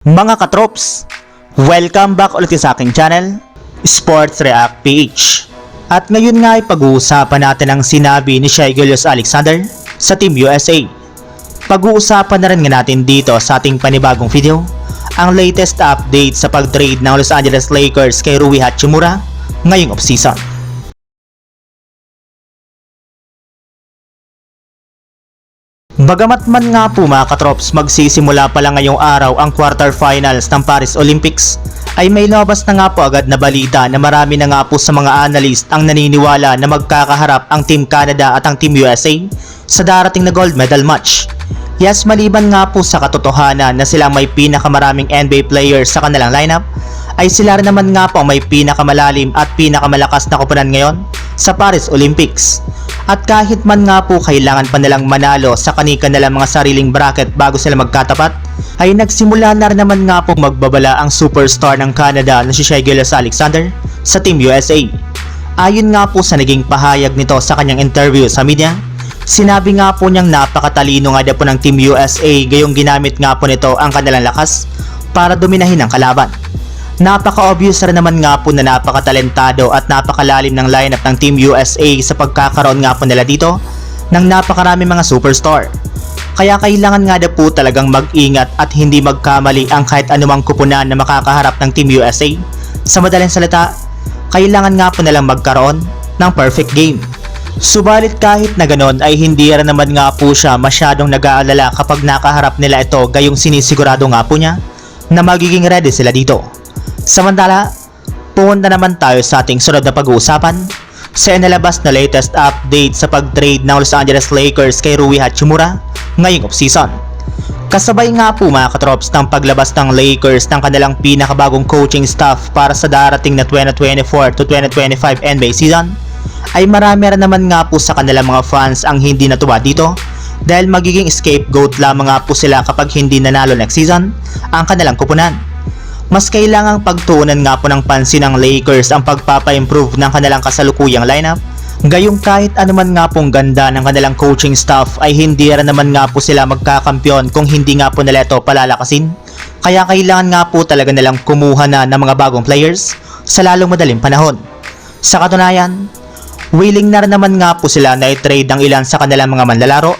Mga katrops, welcome back ulit sa aking channel, Sports React PH. At ngayon nga ay pag-uusapan natin ang sinabi ni Shai Gilius Alexander sa Team USA. Pag-uusapan na rin nga natin dito sa ating panibagong video, ang latest update sa pag-trade ng Los Angeles Lakers kay Rui Hachimura ngayong offseason. Bagamat man nga po mga katrops magsisimula pa lang ngayong araw ang quarterfinals ng Paris Olympics, ay may labas na nga po agad na balita na marami na nga po sa mga analyst ang naniniwala na magkakaharap ang Team Canada at ang Team USA sa darating na gold medal match. Yes, maliban nga po sa katotohanan na sila may pinakamaraming NBA players sa kanilang lineup, ay sila rin naman nga po may pinakamalalim at pinakamalakas na koponan ngayon sa Paris Olympics. At kahit man nga po kailangan pa nilang manalo sa kanika nilang mga sariling bracket bago sila magkatapat, ay nagsimula na rin naman nga po magbabala ang superstar ng Canada na si Gilgeous Alexander sa Team USA. Ayon nga po sa naging pahayag nito sa kanyang interview sa media, Sinabi nga po niyang napakatalino nga daw po ng Team USA gayong ginamit nga po nito ang kanilang lakas para dominahin ang kalaban. Napaka-obvious rin naman nga po na napakatalentado at napakalalim ng lineup ng Team USA sa pagkakaroon nga po nila dito ng napakarami mga superstar. Kaya kailangan nga daw po talagang mag-ingat at hindi magkamali ang kahit anumang kupunan na makakaharap ng Team USA. Sa madaling salita, kailangan nga po nilang magkaroon ng perfect game. Subalit kahit na ganon ay hindi rin naman nga po siya masyadong nag-aalala kapag nakaharap nila ito gayong sinisigurado nga po niya na magiging ready sila dito. Samantala, pumunta naman tayo sa ating sunod na pag-uusapan sa inalabas na latest update sa pag-trade ng Los Angeles Lakers kay Rui Hachimura ngayong offseason. Kasabay nga po mga katrops ng paglabas ng Lakers ng kanilang pinakabagong coaching staff para sa darating na 2024 to 2025 NBA season, ay marami rin naman nga po sa kanilang mga fans ang hindi natuwa dito dahil magiging scapegoat lamang nga po sila kapag hindi nanalo next season ang kanilang kupunan. Mas kailangang pagtuunan nga po ng pansin ng Lakers ang pagpapa-improve ng kanilang kasalukuyang lineup Gayong kahit anuman nga pong ganda ng kanilang coaching staff ay hindi rin naman nga po sila magkakampyon kung hindi nga po nila ito palalakasin. Kaya kailangan nga po talaga nilang kumuha na ng mga bagong players sa lalong madaling panahon. Sa katunayan, willing na rin naman nga po sila na i-trade ang ilan sa kanilang mga manlalaro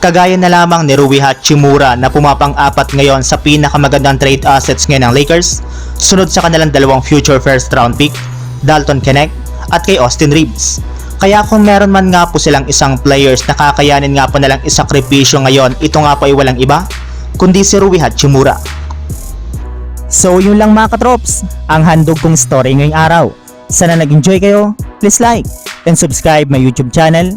kagaya na lamang ni Rui Hachimura na pumapang-apat ngayon sa pinakamagandang trade assets ngayon ng Lakers sunod sa kanilang dalawang future first round pick, Dalton Knecht at kay Austin Reeves. Kaya kung meron man nga po silang isang players na kakayanin nga po nalang isakripisyo ngayon, ito nga po ay walang iba, kundi si Rui Hachimura. So yun lang mga katrops, ang handog kong story ngayong araw. Sana nag-enjoy kayo, please like and subscribe my YouTube channel,